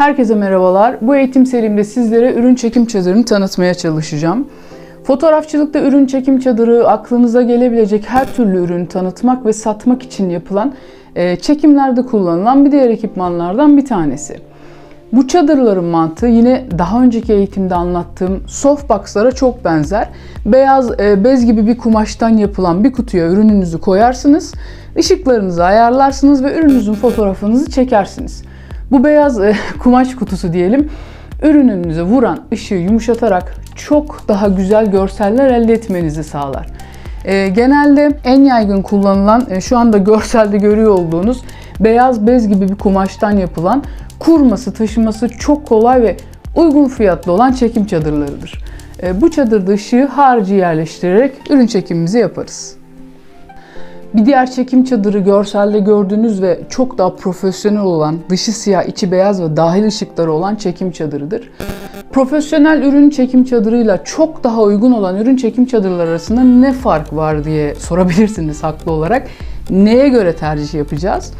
Herkese merhabalar. Bu eğitim serimde sizlere ürün çekim çadırını tanıtmaya çalışacağım. Fotoğrafçılıkta ürün çekim çadırı aklınıza gelebilecek her türlü ürünü tanıtmak ve satmak için yapılan e, çekimlerde kullanılan bir diğer ekipmanlardan bir tanesi. Bu çadırların mantığı yine daha önceki eğitimde anlattığım softbox'lara çok benzer. Beyaz e, bez gibi bir kumaştan yapılan bir kutuya ürününüzü koyarsınız, ışıklarınızı ayarlarsınız ve ürününüzün fotoğrafınızı çekersiniz. Bu beyaz e, kumaş kutusu diyelim, ürününüze vuran ışığı yumuşatarak çok daha güzel görseller elde etmenizi sağlar. E, genelde en yaygın kullanılan, e, şu anda görselde görüyor olduğunuz beyaz bez gibi bir kumaştan yapılan kurması, taşıması çok kolay ve uygun fiyatlı olan çekim çadırlarıdır. E, bu çadırda ışığı harici yerleştirerek ürün çekimimizi yaparız. Bir diğer çekim çadırı görselde gördüğünüz ve çok daha profesyonel olan, dışı siyah, içi beyaz ve dahil ışıkları olan çekim çadırıdır. Profesyonel ürün çekim çadırıyla çok daha uygun olan ürün çekim çadırları arasında ne fark var diye sorabilirsiniz haklı olarak. Neye göre tercih yapacağız?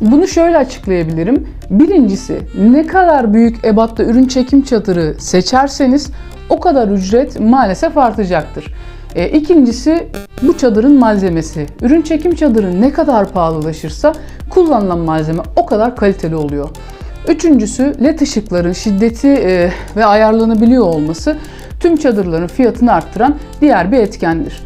Bunu şöyle açıklayabilirim. Birincisi ne kadar büyük ebatta ürün çekim çadırı seçerseniz o kadar ücret maalesef artacaktır. E, ikincisi bu çadırın malzemesi. Ürün çekim çadırı ne kadar pahalılaşırsa kullanılan malzeme o kadar kaliteli oluyor. Üçüncüsü led ışıkların şiddeti e, ve ayarlanabiliyor olması tüm çadırların fiyatını arttıran diğer bir etkendir.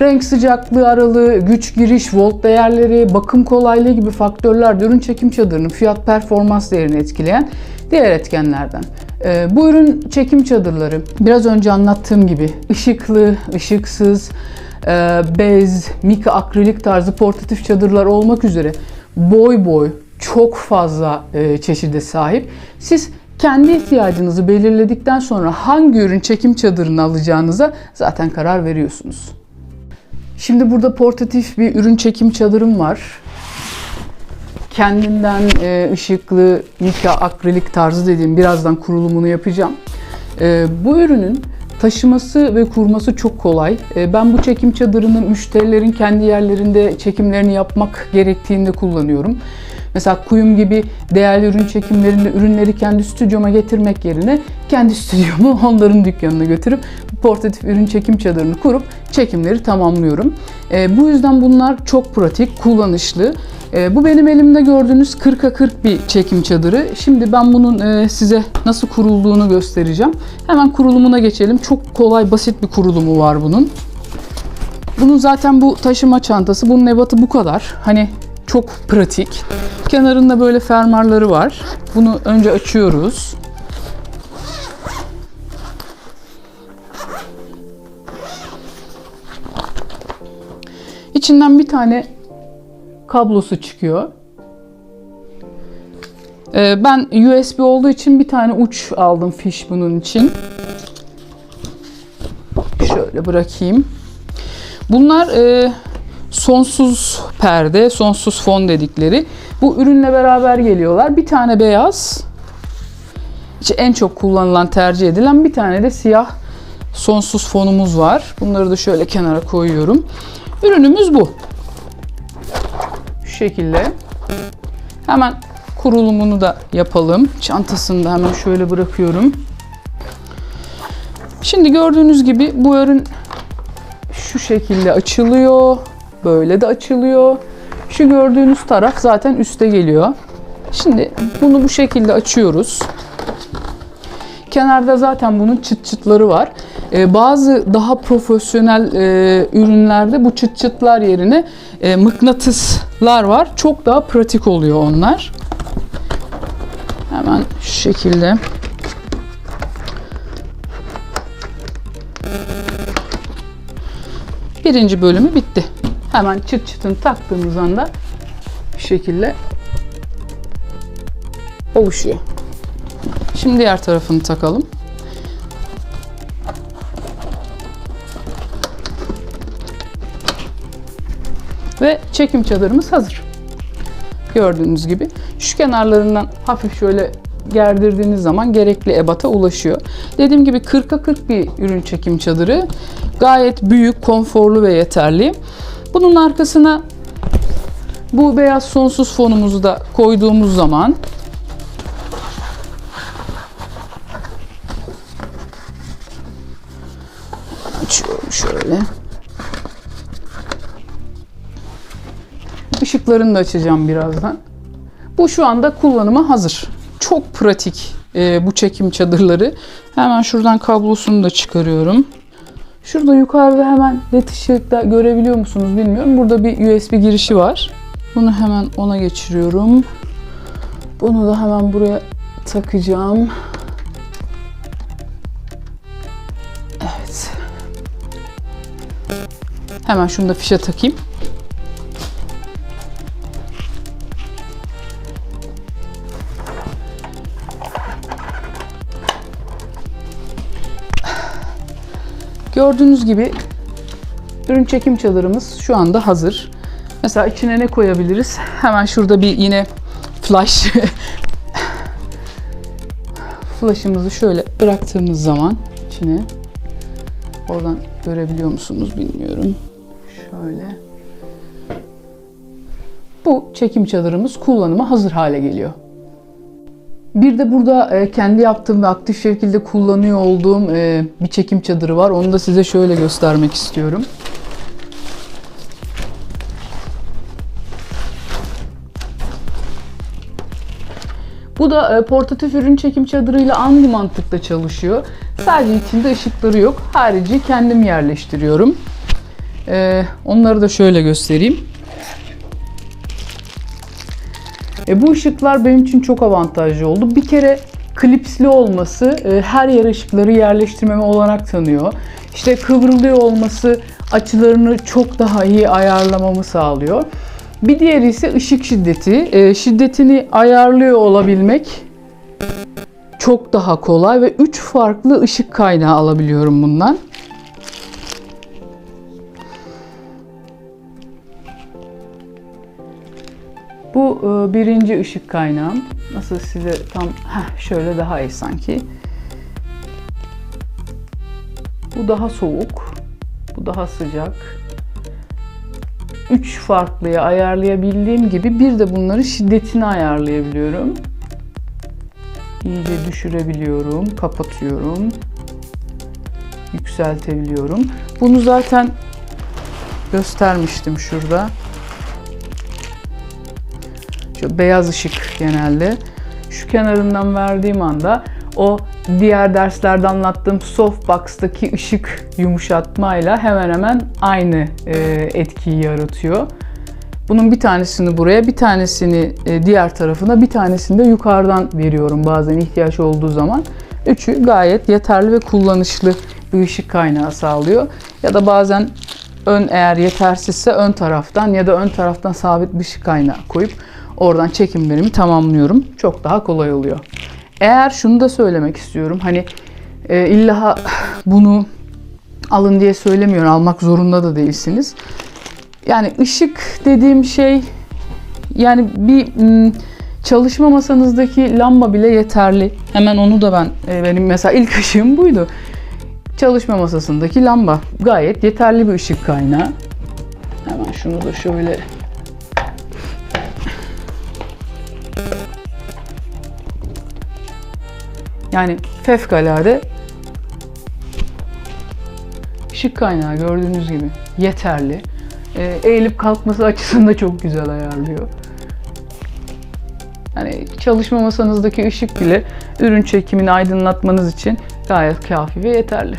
Renk sıcaklığı aralığı, güç giriş, volt değerleri, bakım kolaylığı gibi faktörler de ürün çekim çadırının fiyat performans değerini etkileyen diğer etkenlerden. Ee, bu ürün çekim çadırları biraz önce anlattığım gibi ışıklı, ışıksız, e, bez, mika akrilik tarzı portatif çadırlar olmak üzere boy boy çok fazla e, çeşide sahip. Siz kendi ihtiyacınızı belirledikten sonra hangi ürün çekim çadırını alacağınıza zaten karar veriyorsunuz. Şimdi burada portatif bir ürün çekim çadırım var. Kendinden e, ışıklı, mika, akrilik tarzı dediğim birazdan kurulumunu yapacağım. E, bu ürünün taşıması ve kurması çok kolay. E, ben bu çekim çadırını müşterilerin kendi yerlerinde çekimlerini yapmak gerektiğinde kullanıyorum. Mesela kuyum gibi değerli ürün çekimlerinde ürünleri kendi stüdyoma getirmek yerine kendi stüdyomu onların dükkanına götürüp portatif ürün çekim çadırını kurup çekimleri tamamlıyorum. E, bu yüzden bunlar çok pratik, kullanışlı. E, bu benim elimde gördüğünüz 40'a 40 bir çekim çadırı. Şimdi ben bunun e, size nasıl kurulduğunu göstereceğim. Hemen kurulumuna geçelim. Çok kolay, basit bir kurulumu var bunun. Bunun zaten bu taşıma çantası, bunun ebatı bu kadar. Hani çok pratik. Kenarında böyle fermuarları var. Bunu önce açıyoruz. İçinden bir tane kablosu çıkıyor. Ee, ben USB olduğu için bir tane uç aldım fiş bunun için. Şöyle bırakayım. Bunlar e, sonsuz perde, sonsuz fon dedikleri. Bu ürünle beraber geliyorlar. Bir tane beyaz, işte en çok kullanılan, tercih edilen bir tane de siyah sonsuz fonumuz var. Bunları da şöyle kenara koyuyorum. Ürünümüz bu. Şu şekilde. Hemen kurulumunu da yapalım. Çantasını da hemen şöyle bırakıyorum. Şimdi gördüğünüz gibi bu ürün şu şekilde açılıyor. Böyle de açılıyor. Şu gördüğünüz taraf zaten üste geliyor. Şimdi bunu bu şekilde açıyoruz. Kenarda zaten bunun çıt çıtları var. Ee, bazı daha profesyonel e, ürünlerde bu çıt çıtlar yerine e, mıknatıslar var. Çok daha pratik oluyor onlar. Hemen şu şekilde. Birinci bölümü bitti. Hemen çıt çıtını taktığımız anda şu şekilde oluşuyor. Şimdi diğer tarafını takalım. Ve çekim çadırımız hazır. Gördüğünüz gibi şu kenarlarından hafif şöyle gerdirdiğiniz zaman gerekli ebata ulaşıyor. Dediğim gibi 40'a 40 bir ürün çekim çadırı. Gayet büyük, konforlu ve yeterli. Bunun arkasına bu beyaz sonsuz fonumuzu da koyduğumuz zaman açıyorum şöyle. Işıklarını da açacağım birazdan. Bu şu anda kullanıma hazır. Çok pratik e, bu çekim çadırları. Hemen şuradan kablosunu da çıkarıyorum. Şurada yukarıda hemen led görebiliyor musunuz bilmiyorum. Burada bir USB girişi var. Bunu hemen ona geçiriyorum. Bunu da hemen buraya takacağım. Evet. Hemen şunu da fişe takayım. Gördüğünüz gibi ürün çekim çadırımız şu anda hazır. Mesela içine ne koyabiliriz? Hemen şurada bir yine flash flash'ımızı şöyle bıraktığımız zaman içine oradan görebiliyor musunuz bilmiyorum. Şöyle. Bu çekim çadırımız kullanıma hazır hale geliyor. Bir de burada e, kendi yaptığım ve aktif şekilde kullanıyor olduğum e, bir çekim çadırı var. Onu da size şöyle göstermek istiyorum. Bu da e, portatif ürün çekim çadırıyla aynı mantıkla çalışıyor. Sadece içinde ışıkları yok. Harici kendim yerleştiriyorum. Onları da şöyle göstereyim. E, bu ışıklar benim için çok avantajlı oldu. Bir kere klipsli olması e, her yer ışıkları yerleştirmeme olanak tanıyor. İşte kıvrılıyor olması açılarını çok daha iyi ayarlamamı sağlıyor. Bir diğeri ise ışık şiddeti. E, şiddetini ayarlıyor olabilmek çok daha kolay ve 3 farklı ışık kaynağı alabiliyorum bundan. Bu e, birinci ışık kaynağım. Nasıl size tam heh, şöyle daha iyi sanki. Bu daha soğuk. Bu daha sıcak. Üç farklıya ayarlayabildiğim gibi bir de bunların şiddetini ayarlayabiliyorum. İyice düşürebiliyorum, kapatıyorum. Yükseltebiliyorum. Bunu zaten göstermiştim şurada. Beyaz ışık genelde. Şu kenarından verdiğim anda o diğer derslerde anlattığım softbox'taki ışık yumuşatmayla hemen hemen aynı e, etkiyi yaratıyor. Bunun bir tanesini buraya, bir tanesini e, diğer tarafına, bir tanesini de yukarıdan veriyorum bazen ihtiyaç olduğu zaman. Üçü gayet yeterli ve kullanışlı bir ışık kaynağı sağlıyor. Ya da bazen ön eğer yetersizse ön taraftan ya da ön taraftan sabit bir ışık kaynağı koyup oradan çekimlerimi tamamlıyorum. Çok daha kolay oluyor. Eğer şunu da söylemek istiyorum. Hani e, illa bunu alın diye söylemiyorum. Almak zorunda da değilsiniz. Yani ışık dediğim şey yani bir çalışma masanızdaki lamba bile yeterli. Hemen onu da ben e, benim mesela ilk ışığım buydu. Çalışma masasındaki lamba gayet yeterli bir ışık kaynağı. Hemen şunu da şöyle Yani fevkalade ışık kaynağı gördüğünüz gibi yeterli. Ee, eğilip kalkması açısını çok güzel ayarlıyor. Hani çalışma masanızdaki ışık bile ürün çekimini aydınlatmanız için gayet kafi ve yeterli.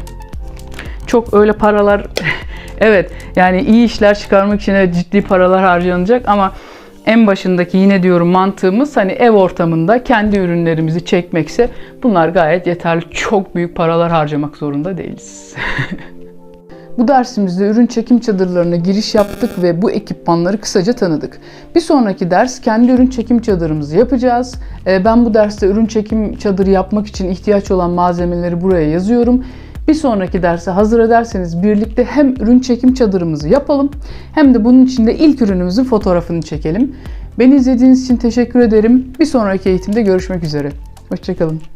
Çok öyle paralar evet yani iyi işler çıkarmak için ciddi paralar harcanacak ama en başındaki yine diyorum mantığımız hani ev ortamında kendi ürünlerimizi çekmekse bunlar gayet yeterli. Çok büyük paralar harcamak zorunda değiliz. Bu dersimizde ürün çekim çadırlarına giriş yaptık ve bu ekipmanları kısaca tanıdık. Bir sonraki ders kendi ürün çekim çadırımızı yapacağız. Ee, Ben bu derste ürün çekim çadırı yapmak için ihtiyaç olan malzemeleri buraya yazıyorum. Bir sonraki derse hazır ederseniz birlikte hem ürün çekim çadırımızı yapalım hem de bunun için de ilk ürünümüzün fotoğrafını çekelim. Beni izlediğiniz için teşekkür ederim. Bir sonraki eğitimde görüşmek üzere. Hoşçakalın.